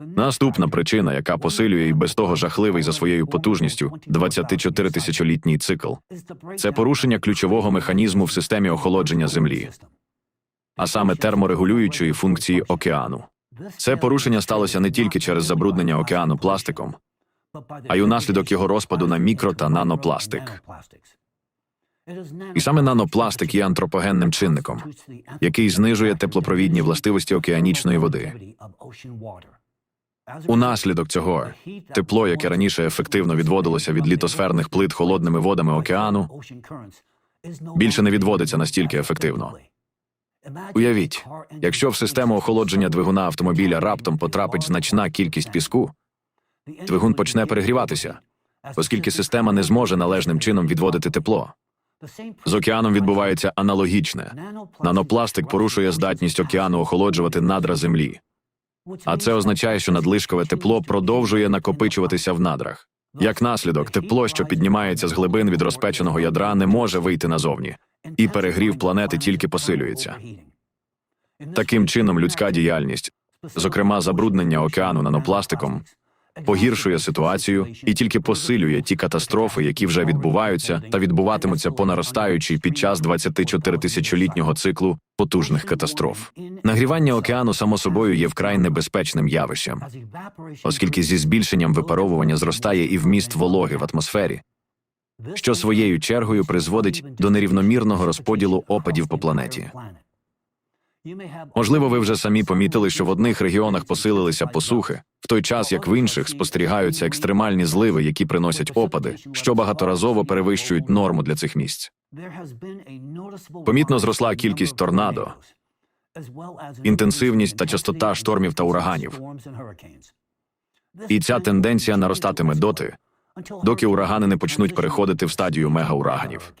Наступна причина, яка посилює і без того жахливий за своєю потужністю 24 тисячолітній цикл, це порушення ключового механізму в системі охолодження Землі, а саме терморегулюючої функції океану. Це порушення сталося не тільки через забруднення океану пластиком, а й унаслідок його розпаду на мікро та нанопластик. і саме нанопластик є антропогенним чинником, який знижує теплопровідні властивості океанічної води. Унаслідок цього тепло, яке раніше ефективно відводилося від літосферних плит холодними водами океану, більше не відводиться настільки ефективно. Уявіть, якщо в систему охолодження двигуна автомобіля раптом потрапить значна кількість піску, двигун почне перегріватися, оскільки система не зможе належним чином відводити тепло. З океаном відбувається аналогічне. Нанопластик порушує здатність океану охолоджувати надра землі, а це означає, що надлишкове тепло продовжує накопичуватися в надрах. Як наслідок, тепло, що піднімається з глибин від розпеченого ядра, не може вийти назовні, і перегрів планети тільки посилюється. Таким чином, людська діяльність, зокрема забруднення океану нанопластиком, погіршує ситуацію і тільки посилює ті катастрофи, які вже відбуваються та відбуватимуться по наростаючій під час 24 тисячолітнього циклу потужних катастроф. Нагрівання океану само собою є вкрай небезпечним явищем, оскільки зі збільшенням випаровування зростає і вміст вологи в атмосфері, що своєю чергою призводить до нерівномірного розподілу опадів по планеті. Можливо, ви вже самі помітили, що в одних регіонах посилилися посухи, в той час як в інших спостерігаються екстремальні зливи, які приносять опади, що багаторазово перевищують норму для цих місць. Помітно зросла кількість торнадо, інтенсивність та частота штормів та ураганів. І ця тенденція наростатиме доти, доки урагани не почнуть переходити в стадію мегаураганів.